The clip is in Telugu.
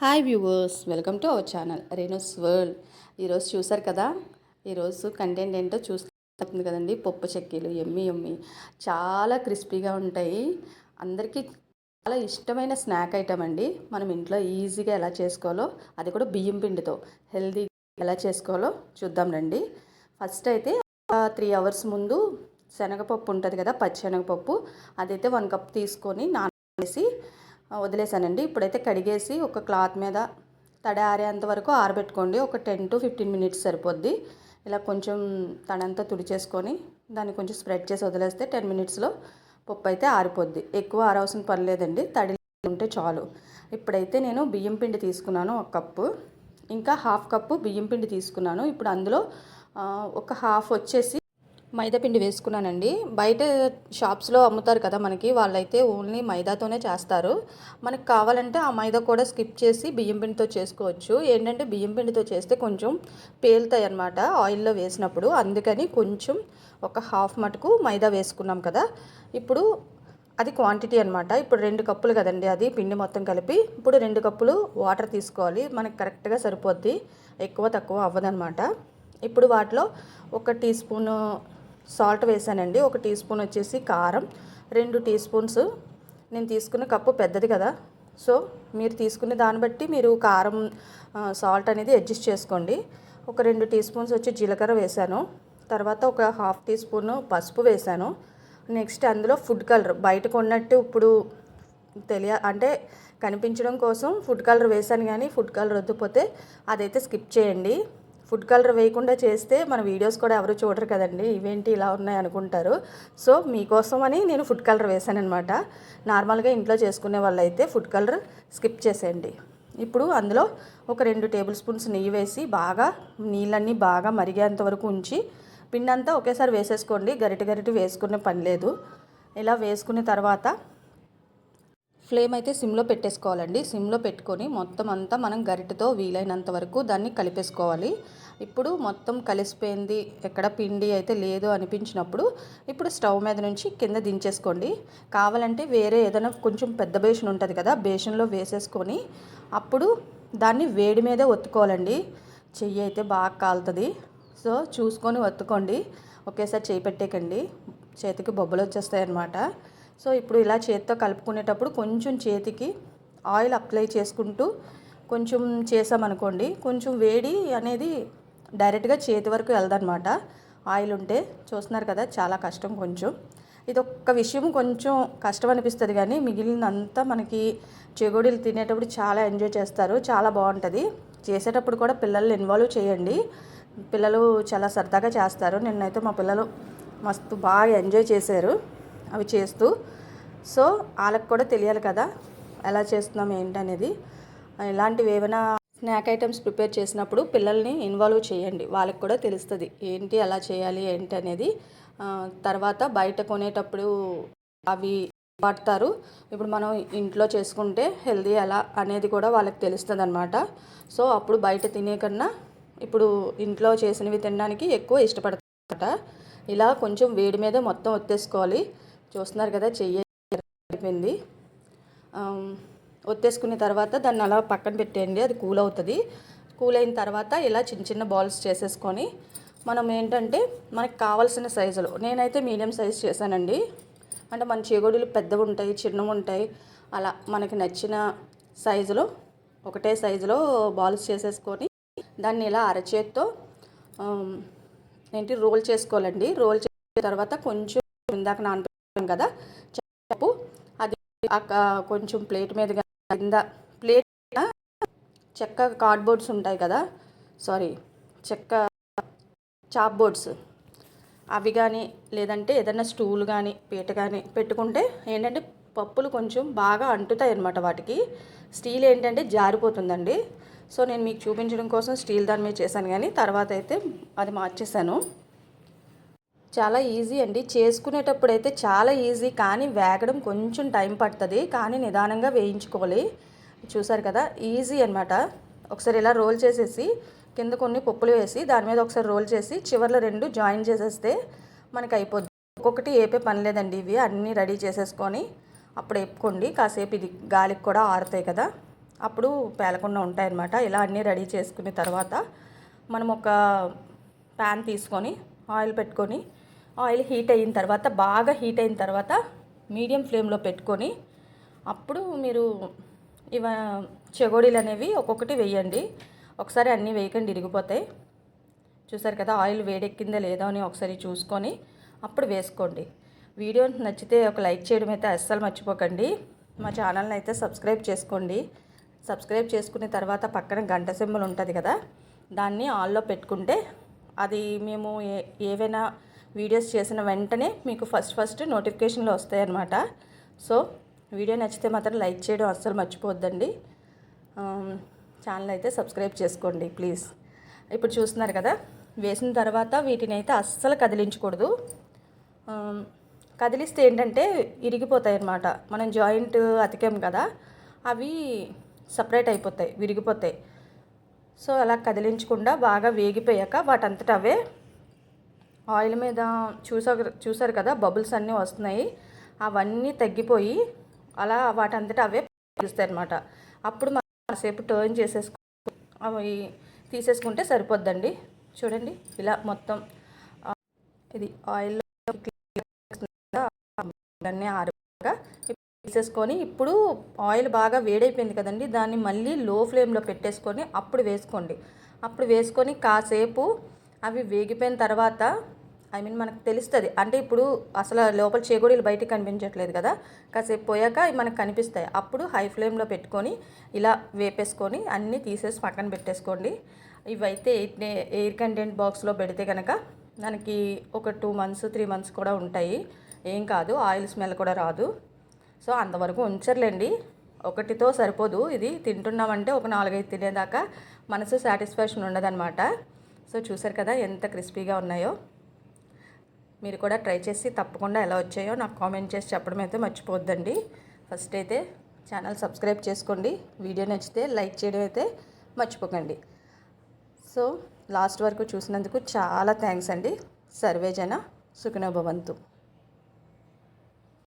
Hi viewers welcome to our channel Renu's world. ఈరోజు చూసారు కదా? ఈరోజు కంటెంట్ ఏంటో చూస్తుంది కదండి. పప్పు చెక్కీలు ఎమ్మి ఎమ్మి. చాలా క్రిస్పీగా ఉంటాయి. అందరికీ చాలా ఇష్టమైన స్నాక్ ఐటమ్ అండి. మనం ఇంట్లో ఈజీగా ఎలా చేసుకోవాలో అది కూడా బియ్యం పిండితో. హెల్దీ ఎలా చేసుకోవాలో చూద్దాం రండి. ఫస్ట్ అయితే త్రీ అవర్స్ ముందు శనగపప్పు ఉంటుంది కదా పచ్చి శనగపప్పు. అదైతే వన్ కప్ తీసుకొని నానేసి వదిలేసానండి ఇప్పుడైతే కడిగేసి ఒక క్లాత్ మీద తడి ఆరేంత వరకు ఆరబెట్టుకోండి. ఒక టెన్ టు ఫిఫ్టీన్ మినిట్స్ సరిపోద్ది. ఇలా కొంచెం తడంతా తుడిచేసుకొని దాన్ని కొంచెం స్ప్రెడ్ చేసి వదిలేస్తే టెన్ మినిట్స్లో పప్పు అయితే ఆరిపోద్ది. ఎక్కువ ఆరవసరం పర్లేదండి. తడి ఉంటే చాలు. ఇప్పుడైతే నేను బియ్యం పిండి తీసుకున్నాను ఒక కప్పు. ఇంకా హాఫ్ కప్పు బియ్యం పిండి తీసుకున్నాను. ఇప్పుడు అందులో ఒక హాఫ్ వచ్చేసి మైదాపిండి వేసుకున్నానండి. బయట షాప్స్లో అమ్ముతారు కదా మనకి వాళ్ళైతే ఓన్లీ మైదాతోనే చేస్తారు. మనకు కావాలంటే ఆ మైదా కూడా స్కిప్ చేసి బియ్యం పిండితో చేసుకోవచ్చు. ఏంటంటే బియ్యం పిండితో చేస్తే కొంచెం పేలుతాయి అనమాట ఆయిల్లో వేసినప్పుడు. అందుకని కొంచెం ఒక హాఫ్ మటుకు మైదా వేసుకున్నాం కదా. ఇప్పుడు అది క్వాంటిటీ అనమాట ఇప్పుడు రెండు కప్పులు కదండి అది పిండి మొత్తం కలిపి. ఇప్పుడు రెండు కప్పులు వాటర్ తీసుకోవాలి. మనకు కరెక్ట్గా సరిపోద్ది. ఎక్కువ తక్కువ అవ్వదనమాట ఇప్పుడు వాటిలో ఒక టీ స్పూను సాల్ట్ వేసానండి. ఒక టీ స్పూన్ వచ్చేసి కారం రెండు టీ స్పూన్స్. నేను తీసుకున్న కప్పు పెద్దది కదా. సో మీరు తీసుకునే దాన్ని బట్టి మీరు కారం సాల్ట్ అనేది అడ్జస్ట్ చేసుకోండి. ఒక రెండు టీ స్పూన్స్ వచ్చి జీలకర్ర వేసాను. తర్వాత ఒక హాఫ్ టీ స్పూన్ పసుపు వేసాను. నెక్స్ట్ అందులో ఫుడ్ కలర్ బయట కొన్నట్టు ఇప్పుడు తెలియ అంటే కనిపించడం కోసం ఫుడ్ కలర్ వేసాను కానీ ఫుడ్ కలర్ వద్దుపోతే అదైతే స్కిప్ చేయండి. ఫుడ్ కలర్ వేయకుండా చేస్తే మన వీడియోస్ కూడా ఎవరు చూడరు కదండి. ఇవేంటి ఇలా ఉన్నాయి అనుకుంటారు. సో మీకోసం అని నేను ఫుడ్ కలర్ వేసాను అనమాట నార్మల్గా ఇంట్లో చేసుకునే వాళ్ళైతే ఫుడ్ కలర్ స్కిప్ చేసేయండి. ఇప్పుడు అందులో ఒక రెండు టేబుల్ స్పూన్స్ నెయ్యి వేసి బాగా నీళ్ళన్నీ బాగా మరిగేంత వరకు ఉంచి పిండి అంతా ఒకేసారి వేసేసుకోండి. గరిట గరిటి వేసుకునే పని లేదు. ఇలా వేసుకున్న తర్వాత ఫ్లేమ్ అయితే సిమ్లో పెట్టేసుకోవాలండి. సిమ్లో పెట్టుకొని మొత్తం అంతా మనం గరిటతో వీలైనంత వరకు దాన్ని కలిపేసుకోవాలి. ఇప్పుడు మొత్తం కలిసిపోయింది ఎక్కడ పిండి అయితే లేదు అనిపించినప్పుడు ఇప్పుడు స్టవ్ మీద నుంచి కింద దించేసుకోండి. కావాలంటే వేరే ఏదైనా కొంచెం పెద్ద బేషన్ ఉంటుంది కదా బేషన్లో వేసేసుకొని అప్పుడు దాన్ని వేడి మీదే ఒత్తుకోవాలండి. చెయ్యి అయితే బాగా కాలుతుంది. సో చూసుకొని ఒత్తుకోండి. ఒకేసారి చేయి పెట్టేకండి చేతికి బొబ్బలు వచ్చేస్తాయి అన్నమాట సో ఇప్పుడు ఇలా చేతితో కలుపుకునేటప్పుడు కొంచెం చేతికి ఆయిల్ అప్లై చేసుకుంటూ కొంచెం చేసామనుకోండి కొంచెం వేడి అనేది డైరెక్ట్గా చేతి వరకు వెళ్దనమాట ఆయిల్ ఉంటే చూస్తున్నారు కదా చాలా కష్టం కొంచెం. ఇది ఒక్క విషయం కొంచెం కష్టం అనిపిస్తుంది కానీ మిగిలినంతా మనకి చెగుడీలు తినేటప్పుడు చాలా ఎంజాయ్ చేస్తారు చాలా బాగుంటుంది. చేసేటప్పుడు కూడా పిల్లల్ని ఇన్వాల్వ్ చేయండి. పిల్లలు చాలా సరదాగా చేస్తారు. నిన్నైతే మా పిల్లలు మస్తు బాగా ఎంజాయ్ చేశారు. అవి చేస్తూ. సో వాళ్ళకి కూడా తెలియాలి కదా ఎలా చేస్తున్నాం ఏంటనేది. ఇలాంటివి ఏమైనా స్నాక్ ఐటమ్స్ ప్రిపేర్ చేసినప్పుడు పిల్లల్ని ఇన్వాల్వ్ చేయండి. వాళ్ళకి కూడా తెలుస్తుంది ఏంటి ఎలా చేయాలి ఏంటి అనేది తర్వాత బయట కొనేటప్పుడు అవి వాడతారు. ఇప్పుడు మనం ఇంట్లో చేసుకుంటే హెల్దీ ఎలా అనేది కూడా వాళ్ళకి తెలుస్తుంది అనమాట సో అప్పుడు బయట తినే కన్నా ఇప్పుడు ఇంట్లో చేసినవి తినడానికి ఎక్కువ ఇష్టపడతారట ఇలా కొంచెం వేడి మీద మొత్తం ఒత్తేసుకోవాలి. చూస్తున్నారు కదా చెయ్యి అయిపోయింది. ఒత్తేసుకున్న తర్వాత దాన్ని అలా పక్కన పెట్టేయండి అది కూల్ అవుతుంది. కూల్ అయిన తర్వాత ఇలా చిన్న చిన్న బాల్స్ చేసేసుకొని మనం ఏంటంటే మనకు కావాల్సిన సైజులో నేనైతే మీడియం సైజ్ చేశానండి. అంటే మన చేగోడీలు పెద్దవి ఉంటాయి చిన్నవి ఉంటాయి అలా మనకి నచ్చిన సైజులో ఒకటే సైజులో బాల్స్ చేసేసుకొని దాన్ని ఇలా అరచేత్తో ఏంటి రోల్ చేసుకోవాలండి. రోల్ చేసిన తర్వాత కొంచెం ఇందాక నానబెట్టాం కదా. చెప్పు. అది కొంచెం ప్లేట్ మీద కింద ప్లేట్ చెక్క కార్డ్బోర్డ్స్ ఉంటాయి కదా. సారీ చెక్క చాప్ బోర్డ్స్ అవి కానీ లేదంటే ఏదైనా స్టూల్ కానీ పీట కానీ పెట్టుకుంటే ఏంటంటే పప్పులు కొంచెం బాగా అంటుతాయి అన్నమాట వాటికి. స్టీల్ ఏంటంటే జారిపోతుందండి. సో నేను మీకు చూపించడం కోసం స్టీల్ దాని మీద చేశాను కానీ తర్వాత అయితే అది మార్చేశాను. చాలా ఈజీ అండి. చేసుకునేటప్పుడు అయితే చాలా ఈజీ కానీ వేగడం కొంచెం టైం పడుతుంది. కానీ నిదానంగా వేయించుకోవాలి. చూసారు కదా? ఈజీ అనమాట ఒకసారి ఇలా రోల్ చేసేసి కింద కొన్ని పప్పులు వేసి దాని మీద ఒకసారి రోల్ చేసి చివర్లో రెండు జాయిన్ చేసేస్తే మనకి అయిపోద్ది. ఒక్కొక్కటి ఏపే పని లేదండి ఇవి. అన్నీ రెడీ చేసేసుకొని అప్పుడు వేపుకోండి కాసేపు ఇది గాలికి కూడా ఆరుతాయి కదా? అప్పుడు పేలకుండా ఉంటాయన్నమాట. ఇలా అన్నీ రెడీ చేసుకున్న తర్వాత మనం ఒక ప్యాన్ తీసుకొని ఆయిల్ పెట్టుకొని ఆయిల్ హీట్ అయిన తర్వాత బాగా హీట్ అయిన తర్వాత మీడియం ఫ్లేమ్లో పెట్టుకొని అప్పుడు మీరు ఇవ చెగోడీలు అనేవి ఒక్కొక్కటి వేయండి. ఒకసారి అన్నీ వేయకండి ఇరిగిపోతాయి చూసారు కదా ఆయిల్ వేడెక్కిందా లేదా అని ఒకసారి చూసుకొని అప్పుడు వేసుకోండి. వీడియో నచ్చితే ఒక లైక్ చేయడం అయితే అస్సలు మర్చిపోకండి. మా ఛానల్ని అయితే సబ్స్క్రైబ్ చేసుకోండి. సబ్స్క్రైబ్ చేసుకున్న తర్వాత పక్కన గంట సింబల్ ఉంటుంది కదా దాన్ని ఆన్లో పెట్టుకుంటే అది మేము ఏ ఏవైనా వీడియోస్ చేసిన వెంటనే మీకు ఫస్ట్ ఫస్ట్ నోటిఫికేషన్లు వస్తాయన్నమాట. సో వీడియో నచ్చితే మాత్రం లైక్ చేయడం అస్సలు మర్చిపోవద్దండి. ఛానల్ అయితే సబ్స్క్రైబ్ చేసుకోండి ప్లీజ్. ఇప్పుడు చూస్తున్నారు కదా వేసిన తర్వాత వీటిని అయితే అస్సలు కదిలించకూడదు. కదిలిస్తే ఏంటంటే ఇరిగిపోతాయి అన్నమాట మనం జాయింట్ అతికాం కదా అవి సపరేట్ అయిపోతాయి విరిగిపోతాయి. సో అలా కదిలించకుండా బాగా వేగిపోయాక వాటంతట అవే ఆయిల్ మీద చూసా చూసారు కదా బబుల్స్ అన్నీ వస్తున్నాయి. అవన్నీ తగ్గిపోయి అలా వాటంతట అవే పిలుస్తాయి అనమాట అప్పుడు మనం కాసేపు టర్న్ చేసేసుకు అవి తీసేసుకుంటే సరిపోద్దండి. చూడండి ఇలా మొత్తం ఇది ఆయిల్లో అన్నీ ఆరుగా తీసేసుకొని ఇప్పుడు ఆయిల్ బాగా వేడైపోయింది కదండి దాన్ని మళ్ళీ లో ఫ్లేమ్లో పెట్టేసుకొని అప్పుడు వేసుకోండి. అప్పుడు వేసుకొని కాసేపు అవి వేగిపోయిన తర్వాత ఐ మీన్ మనకు తెలుస్తుంది. అంటే ఇప్పుడు అసలు లోపల చేగోడీలు బయటికి కనిపించట్లేదు కదా కాసేపు పోయాక మనకు కనిపిస్తాయి. అప్పుడు హై ఫ్లేమ్లో పెట్టుకొని ఇలా వేపేసుకొని అన్నీ తీసేసి పక్కన పెట్టేసుకోండి. ఇవైతే ఎయిట్ ఎయిర్ కంటెంట్ బాక్స్లో పెడితే కనుక మనకి ఒక టూ మంత్స్ త్రీ మంత్స్ కూడా ఉంటాయి. ఏం కాదు ఆయిల్ స్మెల్ కూడా రాదు. సో అంతవరకు ఉంచర్లేండి. ఒకటితో సరిపోదు. ఇది తింటున్నామంటే ఒక నాలుగైదు తినేదాకా మనసు సాటిస్ఫాక్షన్ ఉండదన్నమాట. సో చూసారు కదా ఎంత క్రిస్పీగా ఉన్నాయో. మీరు కూడా ట్రై చేసి తప్పకుండా ఎలా వచ్చాయో నాకు కామెంట్ చేసి చెప్పడం అయితే మర్చిపోద్దండి ఫస్ట్ అయితే ఛానల్ సబ్స్క్రైబ్ చేసుకోండి. వీడియో నచ్చితే లైక్ చేయడం అయితే మర్చిపోకండి. సో లాస్ట్ వరకు చూసినందుకు చాలా థ్యాంక్స్ అండి. సర్వేజన సుఖనభవంతు.